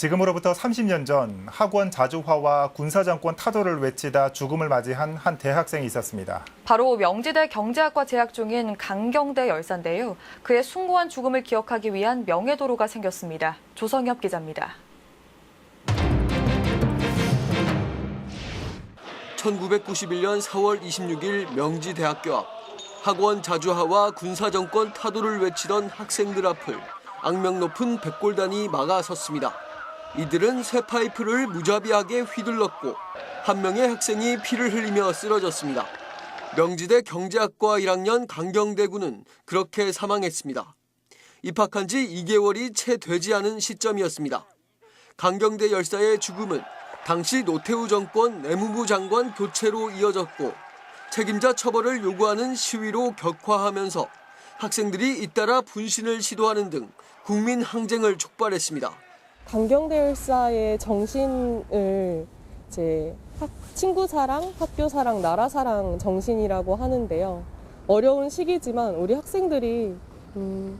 지금으로부터 30년 전 학원 자주화와 군사정권 타도를 외치다 죽음을 맞이한 한 대학생이 있었습니다. 바로 명지대 경제학과 재학 중인 강경대 열사인데요. 그의 숭고한 죽음을 기억하기 위한 명예도로가 생겼습니다. 조성엽 기자입니다. 1991년 4월 26일 명지대학교 앞 학원 자주화와 군사정권 타도를 외치던 학생들 앞을 악명 높은 백골단이 막아섰습니다. 이들은 쇠 파이프를 무자비하게 휘둘렀고 한 명의 학생이 피를 흘리며 쓰러졌습니다. 명지대 경제학과 1학년 강경대 군은 그렇게 사망했습니다. 입학한 지 2개월이 채 되지 않은 시점이었습니다. 강경대 열사의 죽음은 당시 노태우 정권 내무부 장관 교체로 이어졌고 책임자 처벌을 요구하는 시위로 격화하면서 학생들이 잇따라 분신을 시도하는 등 국민 항쟁을 촉발했습니다. 강경대 열사의 정신을 이제 학- 친구 사랑, 학교 사랑, 나라 사랑 정신이라고 하는데요. 어려운 시기지만 우리 학생들이 음,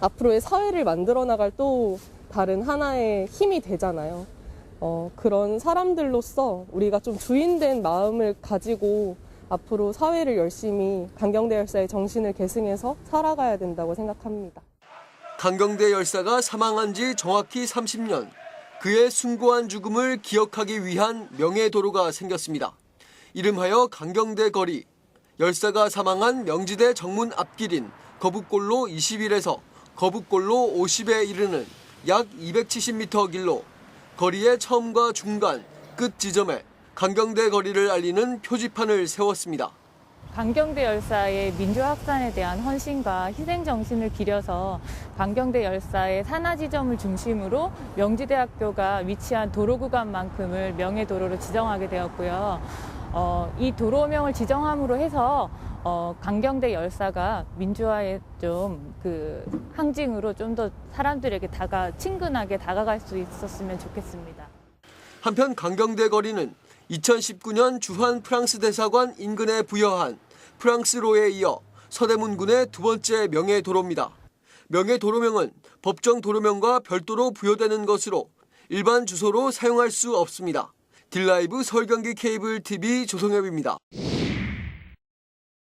앞으로의 사회를 만들어 나갈 또 다른 하나의 힘이 되잖아요. 어, 그런 사람들로서 우리가 좀 주인된 마음을 가지고 앞으로 사회를 열심히 강경대 열사의 정신을 계승해서 살아가야 된다고 생각합니다. 강경대 열사가 사망한 지 정확히 30년. 그의 숭고한 죽음을 기억하기 위한 명예도로가 생겼습니다. 이름하여 강경대 거리. 열사가 사망한 명지대 정문 앞길인 거북골로 21에서 거북골로 50에 이르는 약 270m 길로 거리의 처음과 중간, 끝 지점에 강경대 거리를 알리는 표지판을 세웠습니다. 강경대 열사의 민주화 확산에 대한 헌신과 희생 정신을 기려서 강경대 열사의 산하 지점을 중심으로 명지대학교가 위치한 도로 구간만큼을 명예도로로 지정하게 되었고요. 어, 이 도로명을 지정함으로 해서 어, 강경대 열사가 민주화의 좀 그 항징으로 좀 더 사람들에게 다가 친근하게 다가갈 수 있었으면 좋겠습니다. 한편 강경대 거리는 2019년 주한 프랑스 대사관 인근에 부여한 프랑스로에 이어 서대문군의 두 번째 명예도로입니다. 명예도로명은 법정 도로명과 별도로 부여되는 것으로 일반 주소로 사용할 수 없습니다. 딜라이브 서울경기 케이블 TV 조성엽입니다.